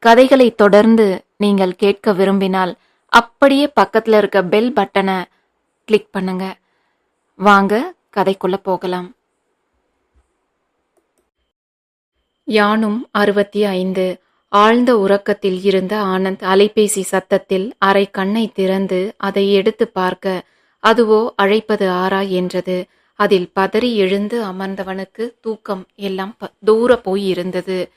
கதைகளை தொடர்ந்து நீங்கள் கேட்க விரும்பினால் அப்படியே பக்கத்தில் இருக்க பெல் பட்டனை கிளிக் பண்ணுங்க. வாங்க கதைக்குள்ள போகலாம். யானும் அறுபத்தி ஐந்து ஆழ்ந்த உறக்கத்தில் இருந்த ஆனந்த் அலைபேசி சத்தத்தில் அரை கண்ணை திறந்து அதை எடுத்து பார்க்க அதுவோ அழைப்பது ஆறா? என்றது. அதில் பதறி எழுந்து அமர்ந்தவனுக்கு தூக்கம் எல்லாம் ப- தூர போய் இருந்தது.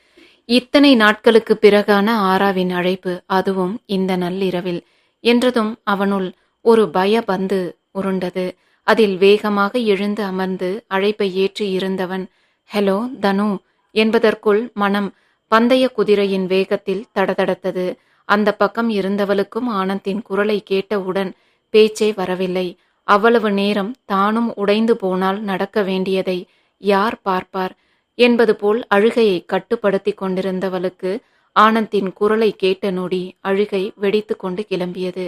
இத்தனை நாட்களுக்கு பிறகான ஆராவின் அழைப்பு அதுவும் இந்த நள்ளிரவில். என்றதும் அவனுள் ஒரு பய பந்து உருண்டது. அதில் வேகமாக எழுந்து அமர்ந்து அழைப்பை ஏற்றி இருந்தவன் ஹலோ தனு என்பதற்குள் மனம் பந்தய குதிரையின் வேகத்தில் தடதடத்தது. அந்த பக்கம் இருந்தவளுக்கும் ஆனந்தின் குரலை கேட்டவுடன் பேச்சே வரவில்லை. அவ்வளவு நேரம் தானும் உடைந்து போனால் நடக்க வேண்டியதை யார் பார்ப்பார்? என்பது போல் அழுகையை கட்டுப்படுத்திக் கொண்டிருந்தவளுக்கு ஆனந்தின் குரலை கேட்ட நொடி அழுகை வெடித்து கொண்டு கிளம்பியது.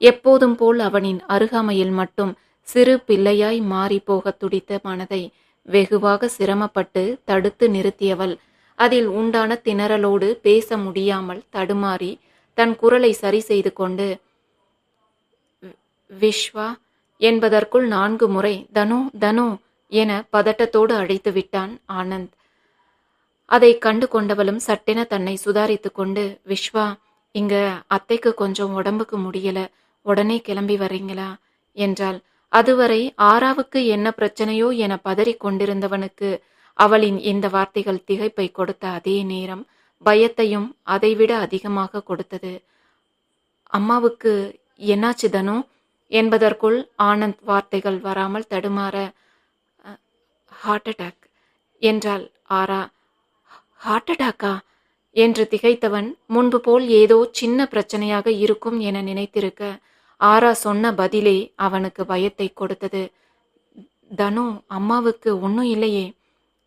எப்போதும் போல் அவனின் அருகாமையில் மட்டும் சிறு பிள்ளையாய் மாறி துடித்த மனதை வெகுவாக சிரமப்பட்டு தடுத்து நிறுத்தியவள் அதில் உண்டான திணறலோடு பேச முடியாமல் தடுமாறி தன் குரலை சரி செய்து கொண்டு விஸ்வா என்பதற்குள் நான்கு முறை தனு தனு என பதட்டத்தோடு அழைத்து விட்டான் ஆனந்த். அதை கண்டு கொண்டவளும் சட்டென தன்னை சுதாரித்து கொண்டு விஸ்வா இங்க அத்தைக்கு கொஞ்சம் உடம்புக்கு முடியல உடனே கிளம்பி வரீங்களா? என்றாள். அதுவரை ஆராவுக்கு என்ன பிரச்சனையோ என பதறிக் கொண்டிருந்தவனுக்கு அவளின் இந்த வார்த்தைகள் திகைப்பை கொடுத்த அதே நேரம் பயத்தையும் அதைவிட அதிகமாக கொடுத்தது. அம்மாவுக்கு என்னாச்சு தனு? என்பதற்குள் ஆனந்த் வார்த்தைகள் வராமல் தடுமாற ஹார்ட் அட்டாக் என்றாள் ஆரா. ஹார்ட் அட்டாக்கா என்று திகைத்தவன் முன்பு போல் ஏதோ சின்ன பிரச்சனையாக இருக்கும் என நினைத்திருக்க ஆரா சொன்ன பதிலே அவனுக்கு பயத்தை கொடுத்தது. தனு அம்மாவுக்கு ஒன்றும் இல்லையே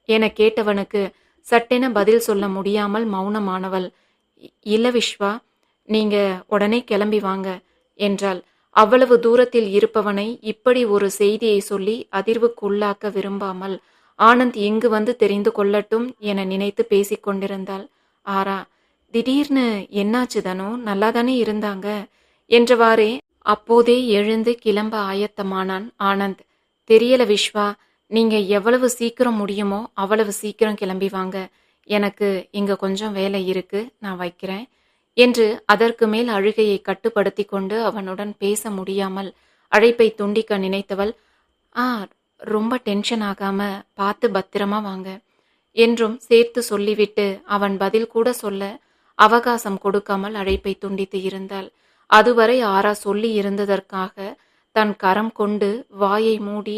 என கேட்டவனுக்கு சட்டென பதில் சொல்ல முடியாமல் மௌனமானவள். "இ- இல்ல விஸ்வா நீங்க உடனே கிளம்பி வாங்க என்றாள். அவ்வளவு தூரத்தில் இருப்பவனை இப்படி ஒரு செய்தியை சொல்லி அதிர்வுக்குள்ளாக்க விரும்பாமல் ஆனந்த் இங்கு வந்து தெரிந்து கொள்ளட்டும் என நினைத்து பேசிக் கொண்டிருந்தாள். ஆரா திடீர்னு என்னாச்சு தானோ? நல்லாதானே இருந்தாங்க? என்றவாறே அப்போதே எழுந்து கிளம்ப ஆயத்தமானான் ஆனந்த். தெரியல விஸ்வா நீங்க எவ்வளவு சீக்கிரம் முடியுமோ அவ்வளவு சீக்கிரம் கிளம்பி வாங்க. எனக்கு இங்க கொஞ்சம் வேலை இருக்கு. நான் வைக்கிறேன். என்று அதற்கு மேல் அழுகையை கட்டுப்படுத்தி கொண்டு அவனுடன் பேச முடியாமல் அழைப்பை துண்டிக்க நினைத்தவள் ஆ ரொம்ப டென்ஷன் ஆகாம பார்த்து பத்திரமா வாங்க என்றும் சேர்த்து சொல்லிவிட்டு அவன் பதில் கூட சொல்ல அவகாசம் கொடுக்காமல் அழைப்பை துண்டித்து இருந்தாள். அதுவரை ஆரா சொல்லி இருந்ததற்காக தன் கரம் கொண்டு வாயை மூடி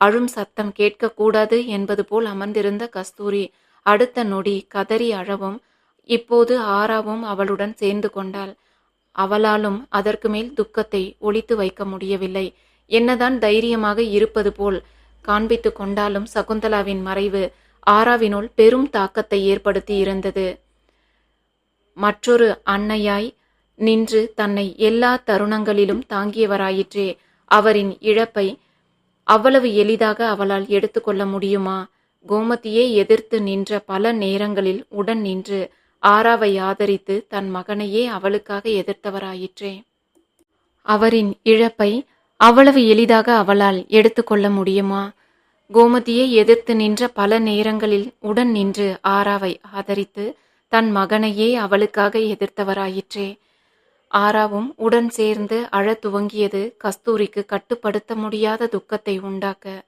அழும் சத்தம் கேட்கக்கூடாது என்பது போல் அமர்ந்திருந்த கஸ்தூரி அடுத்த நொடி கதறி அழவும் இப்போது ஆராவும் அவளுடன் சேர்ந்து கொண்டாள். அவளாலும் அதற்கு மேல் துக்கத்தை ஒழித்து வைக்க முடியவில்லை. என்னதான் தைரியமாக இருப்பது போல் காண்பித்து கொண்டாலும் சகுந்தலாவின் மறைவு ஆராவினுள் பெரும் தாக்கத்தை ஏற்படுத்தி இருந்தது. மற்றொரு அன்னையாய் நின்று தன்னை எல்லா தருணங்களிலும் தாங்கியவராயிற்றே. அவரின் இழப்பை அவ்வளவு எளிதாக அவளால் எடுத்துக்கொள்ள முடியுமா? கோமதியே எதிர்த்து நின்ற பல நேரங்களில் உடன் நின்று ஆராவை ஆதரித்து தன் மகனையே அவளுக்காக எதிர்த்தவராயிற்றே. அவரின் இழப்பை அவ்வளவு எளிதாக அவளால் எடுத்துக்கொள்ள முடியுமா? கோமதியை எதிர்த்து நின்ற பல நேரங்களில் உடன் நின்று ஆராவை ஆதரித்து தன் மகனையே அவளுக்காக எதிர்த்தவராயிற்றே. ஆராவும் உடன் சேர்ந்து அழத் துவங்கியது கஸ்தூரிக்கு கட்டுப்படுத்த முடியாத துக்கத்தை உண்டாக்க.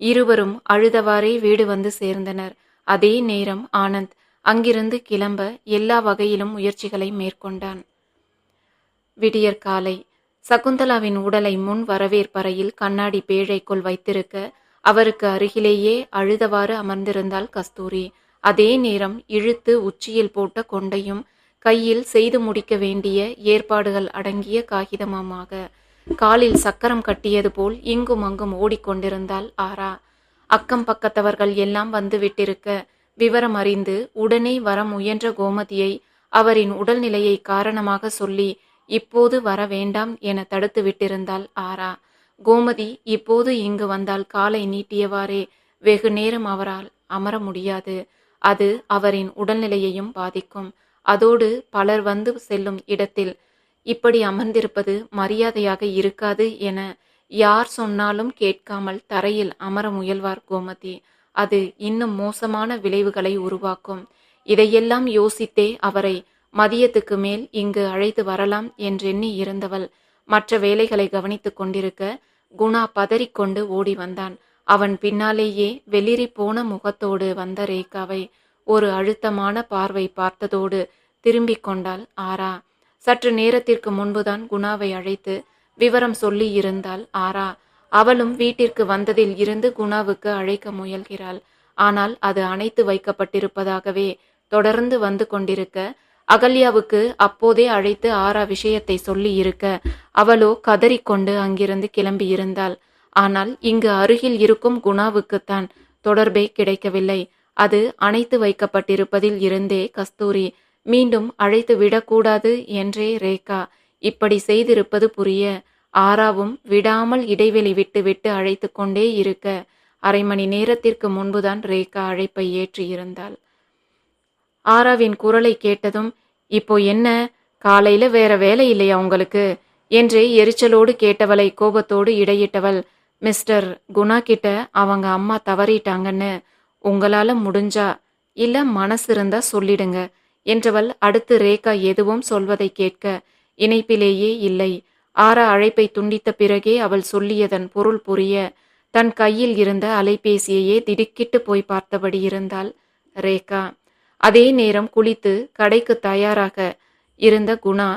இருவரும் அழுதவாறே வீடு வந்து சேர்ந்தனர். அதே நேரம் ஆனந்த் அங்கிருந்து கிளம்ப எல்லா வகையிலும் முயற்சிகளை மேற்கொண்டான். விடியற்காலை சகுந்தலாவின் உடலை முன் வரவேற்பறையில் கண்ணாடி பேழைக்குள் வைத்திருக்க அவருக்கு அருகிலேயே அழுதவாறு அமர்ந்திருந்தாள் கஸ்தூரி. அதே நேரம் இழுத்து உச்சியில் போட்ட கொண்டையும் கையில் செய்து முடிக்க வேண்டிய ஏற்பாடுகள் அடங்கிய காகிதமாக காலில் சக்கரம் கட்டியது போல் இங்கும் அங்கும் ஓடிக்கொண்டிருந்தாள் ஆரா. அக்கம் பக்கத்தவர்கள் எல்லாம் வந்து விட்டிருக்க விவரம் அறிந்து உடனே வர முயன்ற கோமதியை அவரின் உடல்நிலையை காரணமாக சொல்லி இப்போது வர வேண்டாம் என தடுத்து விட்டிருந்தாள் ஆரா. கோமதி இப்போது இங்கு வந்தால் காலை நீட்டியவாறே வெகு நேரம் அவரால் அமர முடியாது. அது அவரின் உடல்நிலையையும் பாதிக்கும். அதோடு பலர் வந்து செல்லும் இடத்தில் இப்படி அமர்ந்திருப்பது மரியாதையாக இருக்காது என யார் சொன்னாலும் கேட்காமல் தரையில் அமர முயல்வார் கோமதி. அது இன்னும் மோசமான விளைவுகளை உருவாக்கும். இதையெல்லாம் யோசித்தே அவரை மதியத்துக்கு மேல் இங்கு அழைத்து வரலாம் என்றெண்ணி இருந்தவள். மற்ற வேலைகளை கவனித்துக் கொண்டிருக்க குணா பதறிக்கொண்டு ஓடி வந்தான். அவன் பின்னாலேயே வெளிரி போன முகத்தோடு வந்த ரேகாவை ஒரு அழுத்தமான பார்வை பார்த்ததோடு திரும்பிக் கொண்டாள் ஆரா. சற்று நேரத்திற்கு முன்புதான் குணாவை அழைத்து விவரம் சொல்லி இருந்தால் ஆரா. அவளும் வீட்டிற்கு வந்ததில் இருந்து குணாவுக்கு அழைக்க முயல்கிறாள். ஆனால் அது அணைத்து வைக்கப்பட்டிருப்பதாகவே தொடர்ந்து வந்து கொண்டிருக்க அகல்யாவுக்கு அப்போதே அழைத்து ஆரா விஷயத்தை சொல்லி இருக்க அவளோ கதறிக்கொண்டு அங்கிருந்து கிளம்பி இருந்தாள். ஆனால் இங்கு அருகில் இருக்கும் குணாவுக்குத்தான் தொடர்பே கிடைக்கவில்லை. அது அணைத்து வைக்கப்பட்டிருப்பதில் இருந்தே கஸ்தூரி மீண்டும் அழைத்து விடக்கூடாது என்றே ரேகா இப்படி செய்திருப்பது புரிய ஆராவும் விடாமல் இடைவெளி விட்டு விட்டு அழைத்து கொண்டே இருக்க அரை மணி நேரத்திற்கு முன்புதான் ரேகா அழைப்பை ஏற்றியிருந்தாள் ஆராவின் குரலை கேட்டதும் இப்போ என்ன? காலையில வேற வேலை இல்லையா உங்களுக்கு? என்று எரிச்சலோடு கேட்டவளை கோபத்தோடு இடையிட்டவள் மிஸ்டர் குணா கிட்ட அவங்க அம்மா தவறிட்டாங்கன்னு உங்களால முடிஞ்சா இல்ல மனசு இருந்தா சொல்லிடுங்க என்றவள் அடுத்து ரேகா எதுவும் சொல்வதை கேட்க இணைப்பிலேயே இல்லை. ஆரா அழைப்பை துண்டித்த பிறகே அவள் சொல்லியதன் பொருள் புரிய தன் கையில் இருந்த அலைபேசியையே திடுக்கிட்டு போய் பார்த்தபடி இருந்தாள் ரேகா. அதே நேரம் குளித்து கடைக்கு தயாராக இருந்த குணா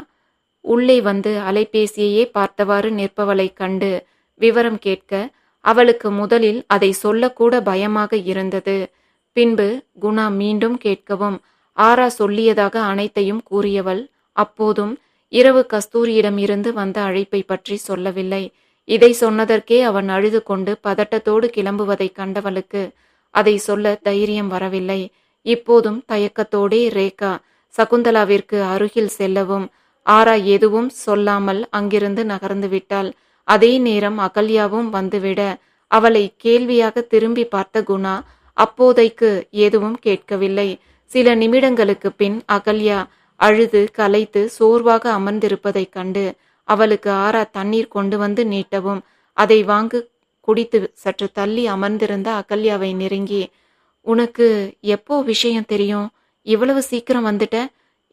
உள்ளே வந்து அலைபேசியையே பார்த்தவாறு நிற்பவளைக் கண்டு விவரம் கேட்க அவளுக்கு முதலில் அதை சொல்லக்கூட பயமாக இருந்தது. பின்பு குணா மீண்டும் கேட்கவும் ஆரா சொல்லியதாக அனைத்தையும் கூறியவள் அப்போதும் இரவு கஸ்தூரியிடம் இருந்து வந்த அழைப்பை பற்றி சொல்லவில்லை. இதை சொன்னதற்கே அவன் அழுது கொண்டு பதட்டத்தோடு கிளம்புவதைக் கண்டவளுக்கு அதை சொல்ல தைரியம் வரவில்லை. இப்போதும் தயக்கத்தோடே ரேகா சகுந்தலாவிற்கு அருகில் செல்லவும் ஆரா எதுவும் சொல்லாமல் அங்கிருந்து நகர்ந்து விட்டாள். அதே நேரம் அகல்யாவும் வந்துவிட அவளை கேள்வியாக திரும்பி பார்த்த குணா அப்போதைக்கு எதுவும் கேட்கவில்லை. சில நிமிடங்களுக்கு பின் அகல்யா அழுது கலைத்து சோர்வாக அமர்ந்திருப்பதைக் கண்டு அவளுக்கு ஆறா தண்ணீர் கொண்டு வந்து நீட்டவும் அதை வாங்கு குடித்து சற்று தள்ளி அமர்ந்திருந்த அகல்யாவை நெருங்கி உனக்கு எப்போ விஷயம் தெரியும்? இவ்வளவு சீக்கிரம் வந்துட்ட?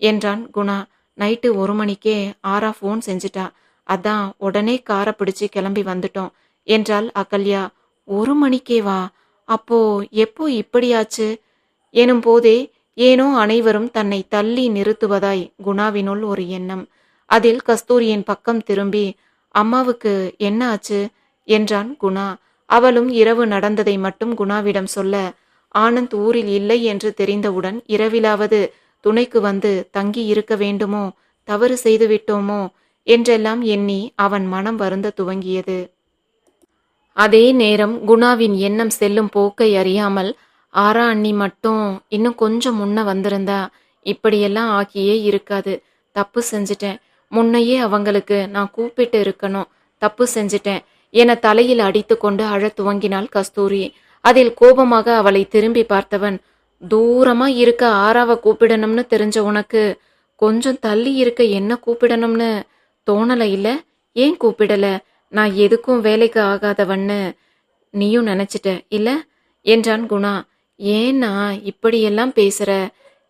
என்றான் குணா. நைட்டு ஒரு மணிக்கே ஆறா ஃபோன் செஞ்சிட்டா. அதான் உடனே காரை பிடிச்சு கிளம்பி வந்துட்டோம் என்றாள் அகல்யா. ஒரு மணிக்கே வா அப்போ எப்போ இப்படியாச்சு? எனும் போதே ஏனோ அனைவரும் தன்னை தள்ளி நிறுத்துவதாய் குணாவினுள் ஒரு எண்ணம். அதில் கஸ்தூரியின் பக்கம் திரும்பி அம்மாவுக்கு என்ன ஆச்சு? என்றான் குணா. அவளும் இரவு நடந்ததை மட்டும் குணாவிடம் சொல்ல ஆனந்த் ஊரில் இல்லை என்று தெரிந்தவுடன் இரவிலாவது துணைக்கு வந்து தங்கி இருக்க வேண்டுமோ தவறு செய்து விட்டோமோ? என்றெல்லாம் எண்ணி அவன் மனம் வருந்த துவங்கியது. அதே நேரம் குணாவின் எண்ணம் செல்லும் போக்கை அறியாமல் ஆரா அண்ணி மட்டும் இன்னும் கொஞ்சம் முன்ன வந்திருந்தா இப்படியெல்லாம் ஆகியே இருக்காது. தப்பு செஞ்சிட்டேன். முன்னையே அவங்களுக்கு நான் கூப்பிட்டு இருக்கணும். தப்பு செஞ்சிட்டேன். என தலையில் அடித்து கொண்டு அழ துவங்கினாள் கஸ்தூரி. அதில் கோபமாக அவளை திரும்பி பார்த்தவன் தூரமா இருக்க ஆறாவை கூப்பிடணும்னு தெரிஞ்ச உனக்கு கொஞ்சம் தள்ளி இருக்க என்ன கூப்பிடணும்னு தோணல இல்ல? ஏன் கூப்பிடல? நான் எதுக்கும் வேலைக்கு ஆகாதவன்னு நீயும் நினைச்சிட்ட இல்ல? என்றான் குணா. ஏன்னா இப்படியெல்லாம் பேசுற?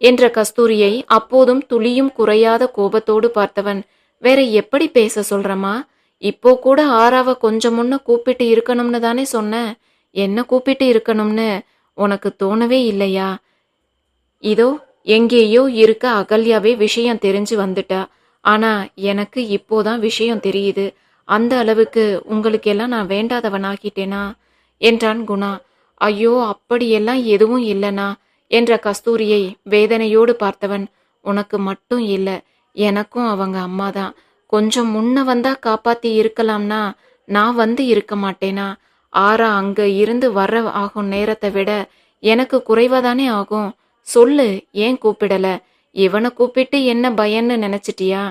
என்ற கஸ்தூரியை அப்போதும் துளியும் குறையாத கோபத்தோடு பார்த்தவன் வேற எப்படி பேச சொல்றமா இப்போ கூட ஆறாவ கொஞ்சம் முன்ன கூப்பிட்டு இருக்கணும்னு தானே சொன்ன? என்ன கூப்பிட்டு இருக்கணும்னு? உனக்கு தோணவே இல்லையா? இதோ எங்கேயோ இருக்க அகல்யாவே விஷயம் தெரிஞ்சு வந்துட்டா. ஆனா எனக்கு இப்போதான் விஷயம் தெரியுது. அந்த அளவுக்கு உங்களுக்கெல்லாம் நான் வேண்டாதவனாகிட்டேனா என்றான் குணா. ஐயோ அப்படியெல்லாம் எதுவும் இல்லனா? என்ற கஸ்தூரியை வேதனையோடு பார்த்தவன் உனக்கு மட்டும் இல்ல எனக்கும் அவங்க அம்மா தான் கொஞ்சம் முன்ன வந்தா காப்பாத்தி இருக்கலாம்னா நான் வந்து இருக்க மாட்டேனா? ஆறா அங்க இருந்து வர ஆகும் நேரத்தை விட எனக்கு குறைவா தானே ஆகும்? சொல்லு ஏன் கூப்பிடல? இவனை கூப்பிட்டு என்ன பயன்னு நினைச்சிட்டியா?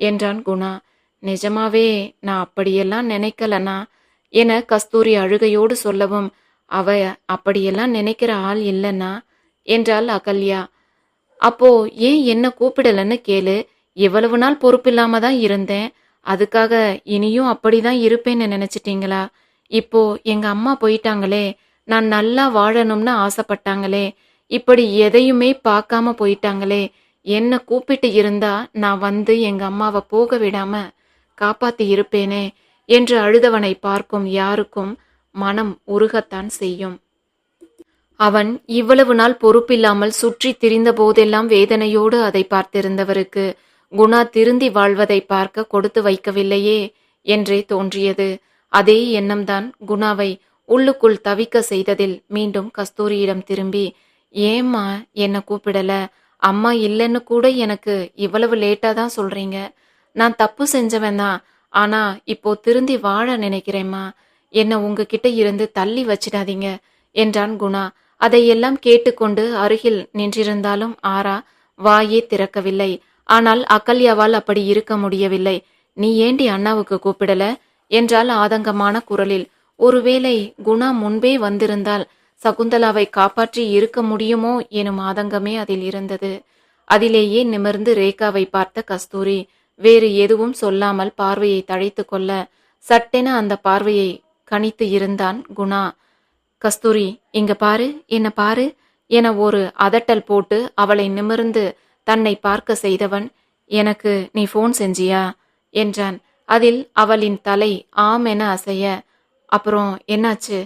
என்றான் குணா. நிஜமாவே நான் அப்படியெல்லாம் நினைக்கலனா? என கஸ்தூரி அழுகையோடு சொல்லவும் அவ அப்படியெல்லாம் நினைக்கிற ஆள் இல்லைன்னா என்றாள் அகல்யா. அப்போ ஏன் என்ன கூப்பிடலன்னு கேளு. இவ்வளவு நாள் பொறுப்பில்லாம தான் இருந்தேன். அதுக்காக இனியும் அப்படிதான் இருப்பேன்னு நினைச்சிட்டீங்களா? இப்போ எங்க அம்மா போயிட்டாங்களே. நான் நல்லா வாழணும்னு ஆசைப்பட்டாங்களே. இப்படி எதையுமே பார்க்காம போயிட்டாங்களே. என்ன கூப்பிட்டு இருந்தா நான் வந்து எங்க அம்மாவை போக விடாம காப்பாத்தி இருப்பேனே என்று அழுதவனை பார்க்கும் யாருக்கும் மனம் உருகத்தான் செய்யும். அவன் இவ்வளவு நாள் பொறுப்பில்லாமல் சுற்றி திரிந்த போதெல்லாம் வேதனையோடு அதை பார்த்திருந்தவருக்கு குணா திருந்தி வாழ்வதை பார்க்க கொடுத்து வைக்கவில்லையே என்றே தோன்றியது. அதே எண்ணம்தான் குணாவை உள்ளுக்குள் தவிக்க செய்ததில் மீண்டும் கஸ்தூரியிடம் திரும்பி ஏம்மா என்னை கூப்பிடல? அம்மா இல்லைன்னு கூட எனக்கு இவ்வளவு லேட்டா தான் சொல்றீங்க. நான் தப்பு செஞ்சவன் தான். ஆனா இப்போ திருந்தி வாழ நினைக்கிறேம்மா. என்னை உங்ககிட்ட இருந்து தள்ளி வச்சிடாதீங்க என்றான் குணா. அதையெல்லாம் கேட்டுக்கொண்டு அருகில் நின்றிருந்தாலும் ஆரா வாயே திறக்கவில்லை. ஆனால் அகல்யாவால் அப்படி இருக்க முடியவில்லை. நீ ஏண்டி அண்ணாவுக்கு கூப்பிடல? என்றால் ஆதங்கமான குரலில். ஒருவேளை குணா முன்பே வந்திருந்தால் சகுந்தலாவை காப்பாற்றி இருக்க முடியுமோ? எனும் ஆதங்கமே அதில் இருந்தது. அதிலேயே நிமிர்ந்து ரேகாவை பார்த்த கஸ்தூரி வேறு எதுவும் சொல்லாமல் பார்வையை தழைத்து கொள்ள சட்டென அந்த பார்வையை கணித்து இருந்தான் குணா. கஸ்தூரி இங்க பாரு என்ன பாரு என ஒரு அதட்டல் போட்டு அவளை நிமிர்ந்து தன்னை பார்க்க செய்தவன். எனக்கு நீ ஃபோன் செஞ்சியா? என்றான். அதில் அவளின் தலை ஆம் என அசைய. அப்புறம் என்னாச்சு?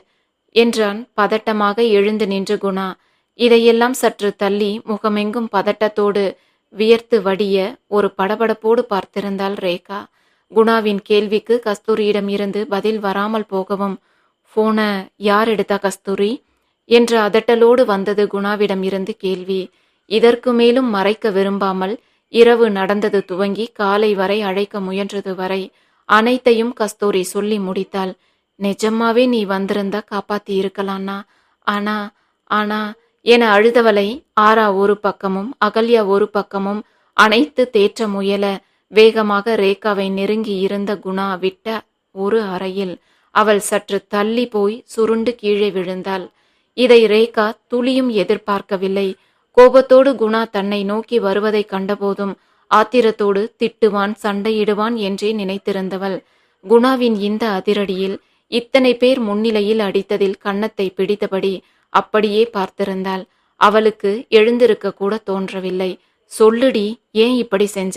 என்றான் பதட்டமாக எழுந்து நின்று குணா. இதையெல்லாம் சற்று தள்ளி முகமெங்கும் பதட்டத்தோடு வியர்த்து வடிய ஒரு படபடப்போடு பார்த்திருந்தாள் ரேகா. குணாவின் கேள்விக்கு கஸ்தூரியிடம் இருந்து பதில் வராமல் போகவும் ஃபோனை யார் எடுத்தா கஸ்தூரி? என்ற அதட்டலோடு வந்தது குணாவிடம் இருந்து கேள்வி. இதற்கு மேலும் மறைக்க விரும்பாமல் இரவு நடந்தது துவங்கி காலை வரை அழைக்க முயன்றது வரை அனைத்தையும் கஸ்தூரி சொல்லி முடித்தாள். நிஜமாவே நீ வந்திருந்தா காப்பாத்தி இருக்கலாம்னா? ஆனா ஆனா என அழுதவளை ஆரா ஒரு பக்கமும் அகல்யா ஒரு பக்கமும் அனைத்து தேற்ற முயல வேகமாக ரேகாவை நெருங்கி இருந்த குணா விட்ட ஒரு அறையில் அவள் சற்று தள்ளி போய் சுருண்டு கீழே விழுந்தாள். இதை ரேகா துளியும் எதிர்பார்க்கவில்லை. கோபத்தோடு குணா தன்னை நோக்கி வருவதை கண்டபோதும் ஆத்திரத்தோடு திட்டுவான் சண்டையிடுவான் என்றே நினைத்திருந்தவள். குணாவின் இந்த அதிரடியில் இத்தனை பேர் முன்னிலையில் அடித்ததில் கன்னத்தை பிடித்தபடி அப்படியே பார்த்திருந்தாள். அவளுக்கு எழுந்திருக்க கூட தோன்றவில்லை. சொல்லுடி ஏன் இப்படி செஞ்ச?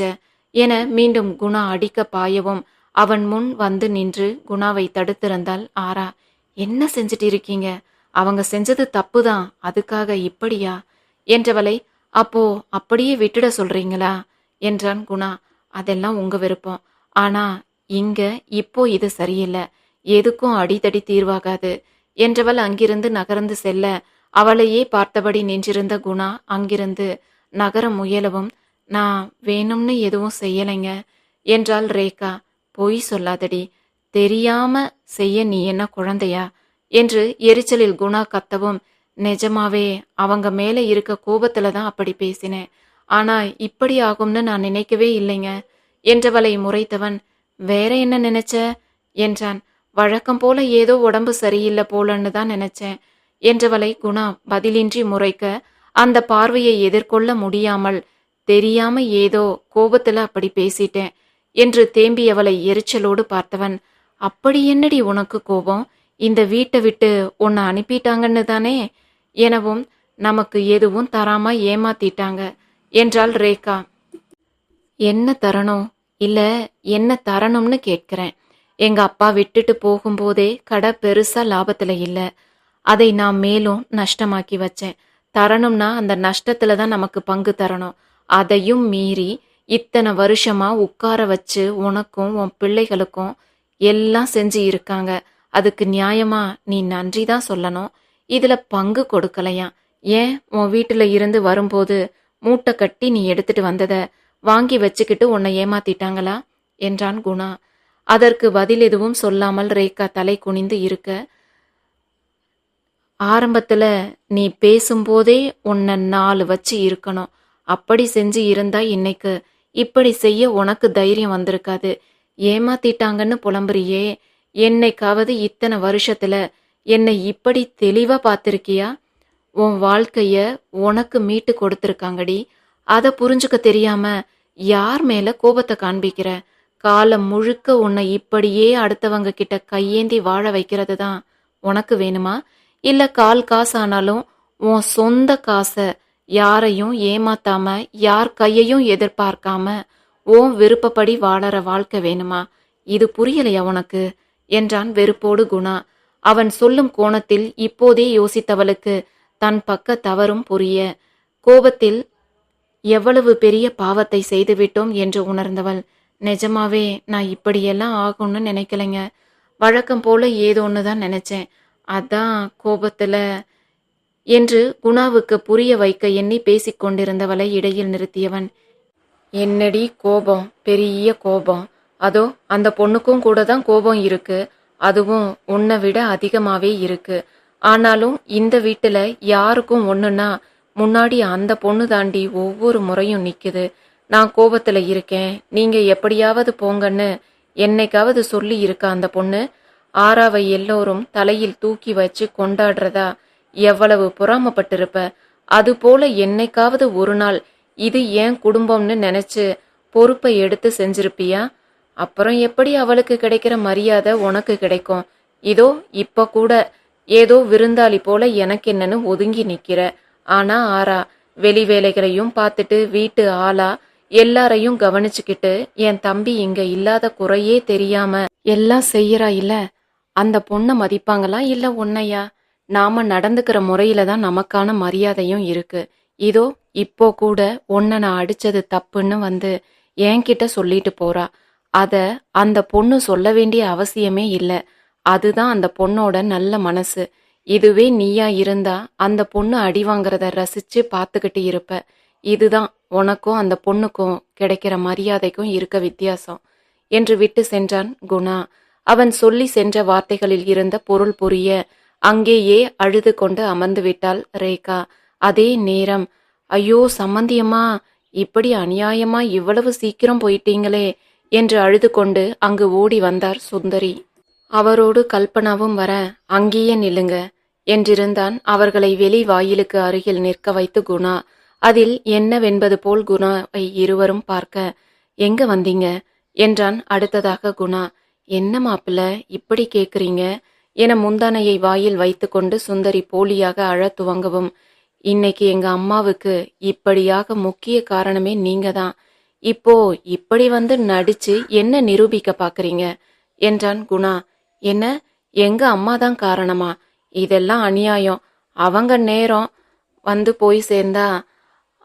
என மீண்டும் குணா அடிக்க பாயவும் அவன் முன் வந்து நின்று குணாவை தடுத்திருந்தாள் ஆரா. என்ன செஞ்சிட்டு இருக்கீங்க அவங்க செஞ்சது தப்புதான். அதுக்காக இப்படியா? என்றவளை அப்போ அப்படியே விட்டுட சொல்றீங்களா? என்றான் குணா. அதெல்லாம் உங்க விருப்பம். ஆனா இங்க இப்போ இது சரியில்லை. எதுக்கும் அடிதடி தீர்வாகாது. என்றவள் அங்கிருந்து நகர்ந்து செல்ல அவளையே பார்த்தபடி நின்றிருந்த குணா அங்கிருந்து நகர முயலவும் நான் வேணும்னு எதுவும் செய்யலைங்க. என்றாள் ரேகா. பொய் சொல்லாதடி. தெரியாம செய்ய நீ என்ன குழந்தையா? என்று எரிச்சலில் குணா கத்தவும் நிஜமாவே அவங்க மேல இருக்க கோபத்துல தான் அப்படி பேசினேன். ஆனா இப்படி ஆகும்னு நான் நினைக்கவே இல்லைங்க. என்றவளை முறைத்தவன் வேற என்ன நினைச்ச? என்றான். வழக்கம் போல ஏதோ உடம்பு சரியில்லை போலன்னு தான் நினைச்சேன். என்றவளை குணா பதிலின்றி முறைக்க அந்த பார்வையை எதிர்கொள்ள முடியாமல் தெரியாம ஏதோ கோபத்துல அப்படி பேசிட்டேன் என்று தேம்பியவளை எரிச்சலோடு பார்த்தவன் அப்படி என்னடி உனக்கு கோபம்? இந்த வீட்டை விட்டு உன்னை அனுப்பிட்டாங்கன்னு தானே? எனவும் நமக்கு எதுவும் தராம ஏமாத்திட்டாங்க என்றாள் ரேகா. என்ன தரணும்? இல்ல என்ன தரணும்னு கேட்கிறேன். எங்க அப்பா விட்டுட்டு போகும்போதே கடை பெருசா லாபத்துல இல்ல. அதை நான் மேலும் நஷ்டமாக்கி வச்சேன். தரணும்னா அந்த நஷ்டத்துல தான் நமக்கு பங்கு தரணும். அதையும் மீறி இத்தனை வருஷமா உட்கார வச்சு உனக்கும் உன் பிள்ளைகளுக்கும் எல்லாம் செஞ்சு இருக்காங்க. அதுக்கு நியாயமா நீ நன்றி தான் சொல்லணும். இதுல பங்கு கொடுக்கலையா ஏன்? உன் வீட்டுல இருந்து வரும்போது மூட்டை கட்டி நீ எடுத்துட்டு வந்தத வாங்கி வச்சுக்கிட்டு உன்னை ஏமாத்திட்டாங்களா? என்றான் குணா. அதற்கு பதில் எதுவும் சொல்லாமல் ரேகா தலை குனிந்து இருக்க ஆரம்பத்துல நீ பேசும்போதே உன்னை நாலு வச்சு இருக்கணும். அப்படி செஞ்சு இருந்தா இன்னைக்கு இப்படி செய்ய உனக்கு தைரியம் வந்திருக்காது. ஏமாத்திட்டாங்கன்னு புலம்புறியே. என்னைக்காவது இத்தனை வருஷத்துல என்னை இப்படி தெளிவா பார்த்திருக்கியா? உன் வாழ்க்கைய உனக்கு மீட்டு கொடுத்துருக்காங்கடி. அதை புரிஞ்சுக்க தெரியாம யார் மேல கோபத்தை காண்பிக்கிற? காலம் முழுக்க உன்னை இப்படியே அடுத்தவங்க கிட்ட கையேந்தி வாழ வைக்கிறது தான் உனக்கு வேணுமா? இல்ல கால் காசானாலும் உன் சொந்த காசை யாரையும் ஏமாத்தாம யார் கையையும் எதிர்பார்க்காம ஓம் விருப்பப்படி வாழற வாழ்க்கை வேணுமா? இது புரியலையா உனக்கு? என்றான் வெறுப்போடு குணா. அவன் சொல்லும் கோணத்தில் இப்போதே யோசித்தவளுக்கு தன் பக்க தவறும் புரிய. கோபத்தில் எவ்வளவு பெரிய பாவத்தை செய்துவிட்டோம் என்று உணர்ந்தவள். நிஜமாவே நான் இப்படியெல்லாம் ஆகும்னு நினைக்கலைங்க. வழக்கம் போல ஏதோன்னு தான் நினைச்சேன். அதான் கோபத்தில் என்று குணாவுக்கு புரிய வைக்க எண்ணி பேசிக் கொண்டிருந்தவளை இடையில் நிறுத்தியவன். என்னடி கோபம் பெரிய கோபம். அதோ அந்த பொண்ணுக்கும் கூட தான் கோபம் இருக்கு. அதுவும் உன்னை விட அதிகமாவே இருக்கு. ஆனாலும் இந்த வீட்டுல யாருக்கும் ஒண்ணுன்னா முன்னாடி அந்த பொண்ணு தாண்டி ஒவ்வொரு முறையும் நிக்குது. நான் கோபத்துல இருக்கேன். நீங்க எப்படியாவது போங்கன்னு என்னைக்காவது சொல்லி இருக்கா அந்த பொண்ணு? ஆறாவை எல்லோரும் தலையில் தூக்கி வச்சு கொண்டாடுறதா எவ்வளவு பொறாமப்பட்டிருப்ப? அது போல என்னைக்காவது ஒரு நாள் இது ஏன் குடும்பம்னு நினைச்சு பொறுப்பை எடுத்து செஞ்சிருப்பியா? அப்புறம் எப்படி அவளுக்கு கிடைக்கிற மரியாதை உனக்கு கிடைக்கும்? இதோ இப்ப கூட ஏதோ விருந்தாளி போல எனக்கு என்னன்னு ஒதுங்கி நிக்கிற. ஆனா ஆறா வெளி வேலைகளையும் பார்த்துட்டு வீட்டு ஆளா எல்லாரையும் கவனிச்சுக்கிட்டு என் தம்பி இங்க இல்லாத குறையே தெரியாம எல்லாம் செய்யறா இல்ல? அந்த பொண்ணை மதிப்பாங்களா இல்ல உன்னையா? நாம நடந்துக்கிற முறையில தான் நமக்கான மரியாதையும் இருக்கு. இதோ இப்போ கூட உன்னை நான் அடிச்சது தப்புன்னு வந்து என்கிட்ட சொல்லிட்டு போறா. அத அந்த பொண்ணு சொல்ல வேண்டிய அவசியமே இல்லை. அதுதான் அந்த பொண்ணோட நல்ல மனசு. இதுவே நீயா இருந்தா அந்த பொண்ணு அடி வாங்குறத ரசிச்சு பார்த்துக்கிட்டு இருப்ப. இதுதான் உனக்கும் அந்த பொண்ணுக்கும் கிடைக்கிற மரியாதைக்கும் இருக்க வித்தியாசம். என்று விட்டு சென்றான் குணா. அவன் சொல்லி சென்ற வார்த்தைகளில் இருந்த பொருள் புரிய அங்கேயே அழுது கொண்டு அமர்ந்து விட்டாள் ரேகா. அதே நேரம் ஐயோ சம்மந்தியம்மா இப்படி அநியாயமா இவ்வளவு சீக்கிரம் போயிட்டீங்களே என்று அழுது கொண்டு அங்கு ஓடி வந்தார் சுந்தரி. அவரோடு கல்பனாவும் வர அங்கேயே நில்லுங்க என்றிருந்தான் அவர்களை வெளி வாயிலுக்கு அருகில் நிற்க வைத்து குணா. அதில் என்னவென்பது போல் குணாவை இருவரும் பார்க்க. எங்க வந்தீங்க? என்றான் அடுத்ததாக குணா. என்ன மாப்பிள்ள இப்படி கேக்குறீங்க? என முந்தானையை வாயில் வைத்துக்கொண்டு சுந்தரி போலியாக அழத் துவங்கவும் இன்னைக்கு எங்க அம்மாவுக்கு இப்படியாக முக்கிய காரணமே நீங்க தான் இப்போ இப்படி வந்து நடிச்சு என்ன நிரூபிக்க பாக்குறீங்க? என்றான் குணா. என்ன? எங்க அம்மா தான் காரணமா? இதெல்லாம் அநியாயம். அவங்க நேரம் வந்து போய் சேர்ந்தா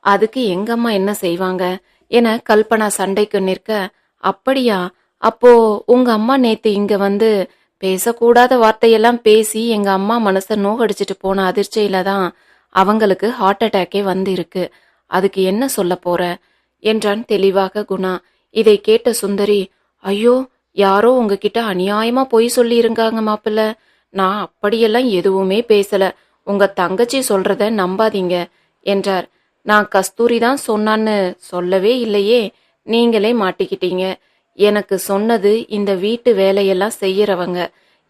அதுக்கு எங்க அம்மா என்ன செய்வாங்க? என கல்பனா சண்டைக்கு நிற்க அப்படியா? அப்போ உங்க அம்மா நேத்து இங்க வந்து பேசக்கூடாத வார்த்தையெல்லாம் பேசி எங்க அம்மா மனசை நோகடிச்சிட்டு போன அதிர்ச்சியில தான் அவங்களுக்கு ஹார்ட் அட்டாக்கே வந்திருக்கு. அதுக்கு என்ன சொல்ல போற? என்றான் தெளிவாக குணா. இதை கேட்ட சுந்தரி ஐயோ யாரோ உங்ககிட்ட அநியாயமா பொய் சொல்லியிருக்காங்க மாப்பிள்ள. நான் அப்படியெல்லாம் எதுவுமே பேசல. உங்க தங்கச்சி சொல்றத நம்பாதீங்க என்றார். நான் கஸ்தூரி தான் சொன்னான்னு சொல்லவே இல்லையே. நீங்களே மாட்டிக்கிட்டீங்க. எனக்கு சொன்னது இந்த வீட்டு வேலையெல்லாம் செய்யறவங்க.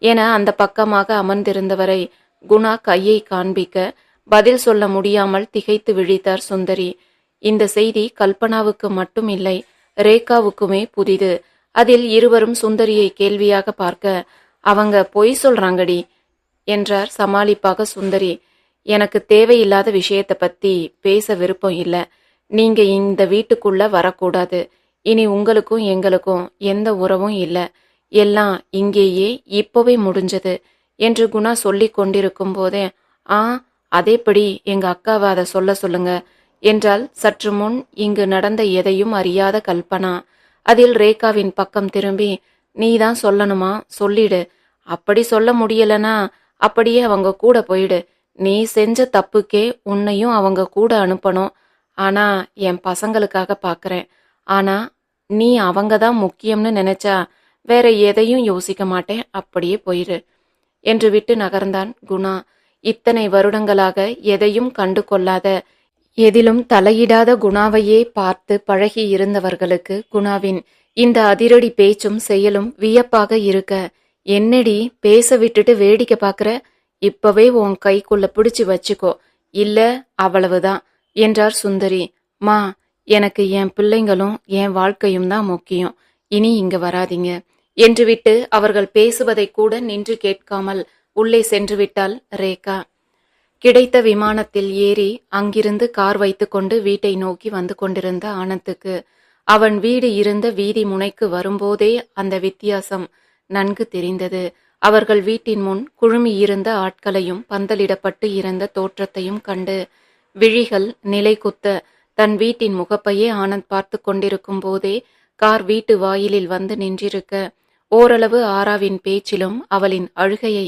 என அந்த பக்கமாக அமர்ந்திருந்தவரை குணா கையை காண்பிக்க பதில் சொல்ல முடியாமல் திகைத்து விழித்தார் சுந்தரி. இந்த செய்தி கல்பனாவுக்கு மட்டும் இல்லை ரேகாவுக்குமே புதிது. அதில் இருவரும் சுந்தரியை கேள்வியாக பார்க்க அவங்க பொய் சொல்றாங்கடி என்றார் சமாளிப்பாக சுந்தரி. எனக்கு தேவையில்லாத விஷயத்தை பத்தி பேச விருப்பம் இல்லை. நீங்க இந்த வீட்டுக்குள்ள வரக்கூடாது. இனி உங்களுக்கும் எங்களுக்கும் எந்த உறவும் இல்லை. எல்லாம் இங்கேயே இப்போவே முடிஞ்சது என்று குணா சொல்லி கொண்டிருக்கும் போதே ஆ அதேபடி எங்க அக்காவை அதை சொல்ல சொல்லுங்க என்றால் சற்று முன் இங்கு நடந்த எதையும் அறியாத கல்பனா அதில் ரேகாவின் பக்கம் திரும்பி நீதான் சொல்லணுமா? சொல்லிடு. அப்படி சொல்ல முடியலனா அப்படியே அவங்க கூட போயிடு. நீ செஞ்ச தப்புக்கே உன்னையும் அவங்க கூட அனுப்பணும். ஆனா என் பசங்களுக்காக பார்க்குறேன் ஆனா நீ அவங்க தான் முக்கியம்னு நினைச்சா வேற எதையும் யோசிக்க மாட்டேன் அப்படியே போயிரு என்று விட்டு நகர்ந்தான் குணா. இத்தனை வருடங்களாக எதையும் கண்டு கொள்ளாத எதிலும் தலையிடாத குணாவையே பார்த்து பழகி இருந்தவர்களுக்கு குணாவின் இந்த அதிரடி பேச்சும் செயலும் வியப்பாக இருக்க என்னடி பேச விட்டுட்டு வேடிக்கை பார்க்கற இப்பவே உன் கைக்குள்ள பிடிச்சு வச்சுக்கோ. இல்ல அவ்வளவுதான் என்றார் சுந்தரி. மா எனக்கு என் பிள்ளைங்களும் என் வாழ்க்கையும் தான் முக்கியம். இனி இங்கு வராதீங்க. என்று விட்டு அவர்கள் பேசுவதை கூட நின்று கேட்காமல் உள்ளே சென்று விட்டாள் ரேகா. கிடைத்த விமானத்தில் ஏறி அங்கிருந்து கார் வைத்துக்கொண்டு வீட்டை நோக்கி வந்து கொண்டிருந்த ஆனந்துக்கு. அவன் வீடு இருந்த வீதி முனைக்கு வரும்போதே அந்த வித்தியாசம் நன்கு தெரிந்தது. அவர்கள் வீட்டின் முன் குழுமியிருந்த ஆட்களையும் பந்தலிடப்பட்டு இருந்த தோற்றத்தையும் கண்டு விழிகள் நிலை குத்த தன் வீட்டின் முகப்பையே ஆனந்த் பார்த்து கொண்டிருக்கும் போதே கார் வீட்டு வாயிலில் வந்து நின்றிருக்க ஓரளவு ஆராவின் பேச்சிலும் அவளின் அழுகையை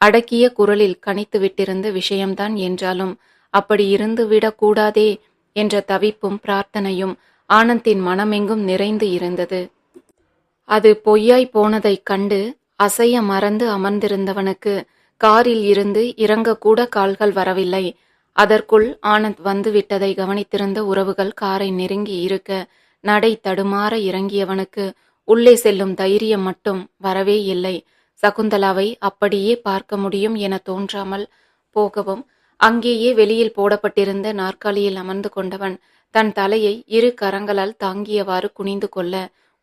அடக்கிய குரலில் கணித்து விட்டிருந்த விஷயம்தான் என்றாலும் அப்படி இருந்து விடக்கூடாதே என்ற தவிப்பும் பிரார்த்தனையும் ஆனந்தின் மனமெங்கும் நிறைந்து இருந்தது. அது பொய்யாய் போனதைக் கண்டு அசைய மறந்து அமர்ந்திருந்தவனுக்கு காரில் இருந்து இறங்கக்கூட கால்கள் வரவில்லை. அதற்குள் ஆனந்த் வந்து விட்டதை கவனித்திருந்த உறவுகள் காரை நெருங்கி இருக்க நடை தடுமாற இறங்கியவனுக்கு உள்ளே செல்லும் தைரியம் மட்டும் வரவே இல்லை. சகுந்தலாவை அப்படியே பார்க்க முடியும் என தோன்றாமல் போகவும் அங்கேயே வெளியில் போடப்பட்டிருந்த நாற்காலியில் அமர்ந்து கொண்டவன் தன் தலையை இரு கரங்களால் தாங்கியவாறு குனிந்து கொள்ள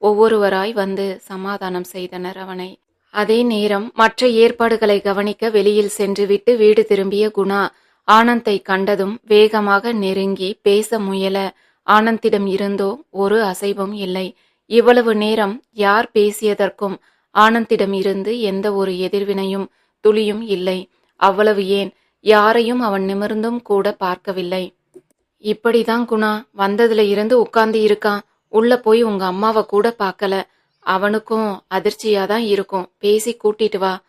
ஒவ்வொருவராய் வந்து சமாதானம் செய்தனர் அவனை. அதே நேரம் மற்ற ஏற்பாடுகளை கவனிக்க வெளியில் சென்றுவிட்டு வீடு திரும்பிய குணா ஆனந்தை கண்டதும் வேகமாக நெருங்கி பேச முயல ஆனந்திடம் இருந்தோ ஒரு அசைவும் இல்லை. இவ்வளவு நேரம் யார் பேசியதற்கும் ஆனந்திடம் இருந்து எந்த ஒரு எதிர்வினையும் துளியும் இல்லை. அவ்வளவு ஏன்? யாரையும் அவன் நிமிர்ந்தும் கூட பார்க்கவில்லை. இப்படிதான் குணா. வந்ததுல இருந்து உட்கார்ந்து இருக்கான் உள்ள போய் உங்க அம்மாவை கூட பார்க்கல. அவனுக்கும் அதிர்ச்சியாதான் இருக்கும். பேசி கூட்டிட்டு வா.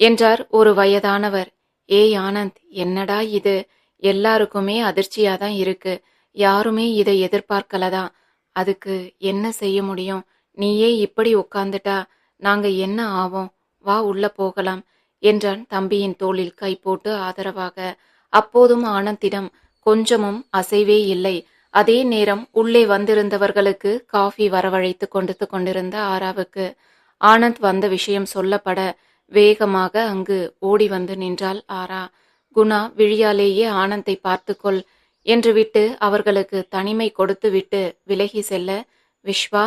என்றார் ஒரு வயதானவர். ஏய் ஆனந்த் என்னடா இது? எல்லாருக்குமே அதிர்ச்சியா தான் இருக்கு. யாருமே இதை எதிர்பார்க்கலதான் அதுக்கு என்ன செய்ய முடியும்? நீயே இப்படி உட்கார்ந்துட்டா நாங்க என்ன ஆவோம்? வா உள்ள போகலாம் என்றான் தம்பியின் தோளில் கை போட்டு ஆதரவாக. அப்போதும் ஆனந்திடம் கொஞ்சமும் அசைவே இல்லை. அதே நேரம் உள்ளே வந்திருந்தவர்களுக்கு காஃபி வரவழைத்து கொண்டு கொண்டிருந்த ஆராவுக்கு. ஆனந்த் வந்த விஷயம் சொல்லப்பட வேகமாக அங்கு ஓடி வந்து நின்றாள் ஆரா. குணா விழியாலேயே ஆனந்தை பார்த்துக்கொள் என்று விட்டு அவர்களுக்கு தனிமை கொடுத்து விட்டு விலகி செல்ல விஸ்வா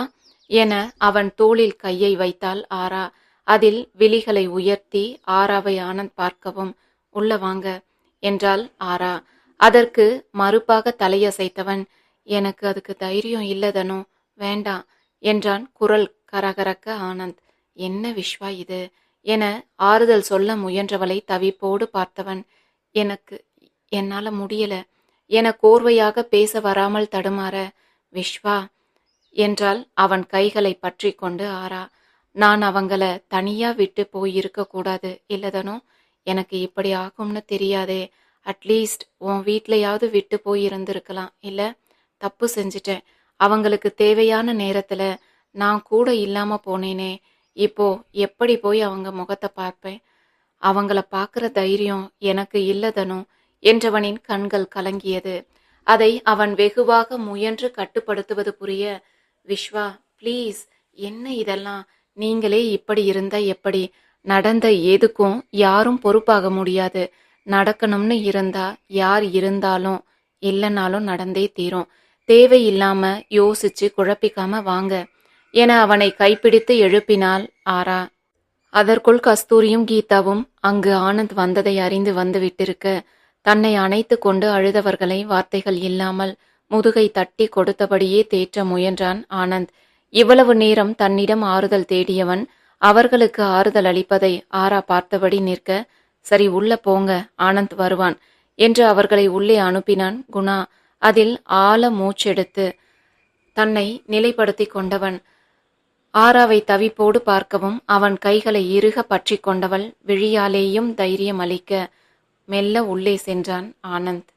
என அவன் தோளில் கையை வைத்தாள் ஆரா. அதில் விழிகளை உயர்த்தி ஆராவை ஆனந்த் பார்க்கவும் உள்ள வாங்க என்றாள் ஆரா. அதற்கு மறுப்பாக தலையசைத்தவன் எனக்கு அதுக்கு தைரியம் இல்லதனோ வேண்டாம் என்றான் குரல் கரகரக்க ஆனந்த். என்ன விஸ்வா இது? என ஆறுதல் சொல்ல முயன்றவளை தவிப்போடு பார்த்தவன் எனக்கு என்னால முடியல. என கோர்வையாக பேச வராமல் தடுமாற விஸ்வா என்றால் அவன் கைகளை பற்றி கொண்டு ஆறா நான் அவங்கள தனியா விட்டு போயிருக்க கூடாது இல்லதனோ? எனக்கு இப்படி ஆகும்னு தெரியாதே. அட்லீஸ்ட் உன் வீட்லையாவது விட்டு போய் இருந்திருக்கலாம் இல்ல தப்பு செஞ்சிட்டேன். அவங்களுக்கு தேவையான நேரத்துல நான் கூட இல்லாம போனேனே. இப்போ எப்படி போய் அவங்க முகத்தை பார்ப்பேன்? அவங்கள பார்க்குற தைரியம் எனக்கு இல்லதனோ? என்றவனின் கண்கள் கலங்கியது. அதை அவன் வெகுவாக முயன்று கட்டுப்படுத்துவது புரிய விஸ்வா ப்ளீஸ் என்ன இதெல்லாம்? நீங்களே இப்படி இருந்தா எப்படி? நடந்த எதுக்கும் யாரும் பொறுப்பாக முடியாது. நடக்கணும்னு இருந்தா யார் இருந்தாலும் இல்லைனாலும் நடந்தே தீரும். தேவையில்லாம யோசிச்சு குழப்பிக்காம வாங்க. என அவனை கைப்பிடித்து எழுப்பினாள் ஆரா. அதற்குள் கஸ்தூரியும் கீதாவும் அங்கு ஆனந்த் வந்ததை அறிந்து வந்து விட்டிருக்க தன்னை அணைத்து கொண்டு அழுதவர்களை வார்த்தைகள் இல்லாமல் முதுகை தட்டி கொடுத்தபடியே தேற்ற முயன்றான் ஆனந்த். இவ்வளவு நேரம் தன்னிடம் ஆறுதல் தேடியவன் அவர்களுக்கு ஆறுதல் அளிப்பதை ஆரா பார்த்தபடி நிற்க சரி உள்ள போங்க ஆனந்த் வருவான் என்று அவர்களை உள்ளே அனுப்பினான் குணா. அதில் ஆழ மூச்செடுத்து தன்னை நிலைப்படுத்தி கொண்டவன் ஆராவை தவிப்போடு பார்க்கவும் அவன் கைகளை இறுக பற்றி கொண்டவள் விழியாலேயும் தைரியம் அளிக்க மெல்ல உள்ளே சென்றான் ஆனந்த்.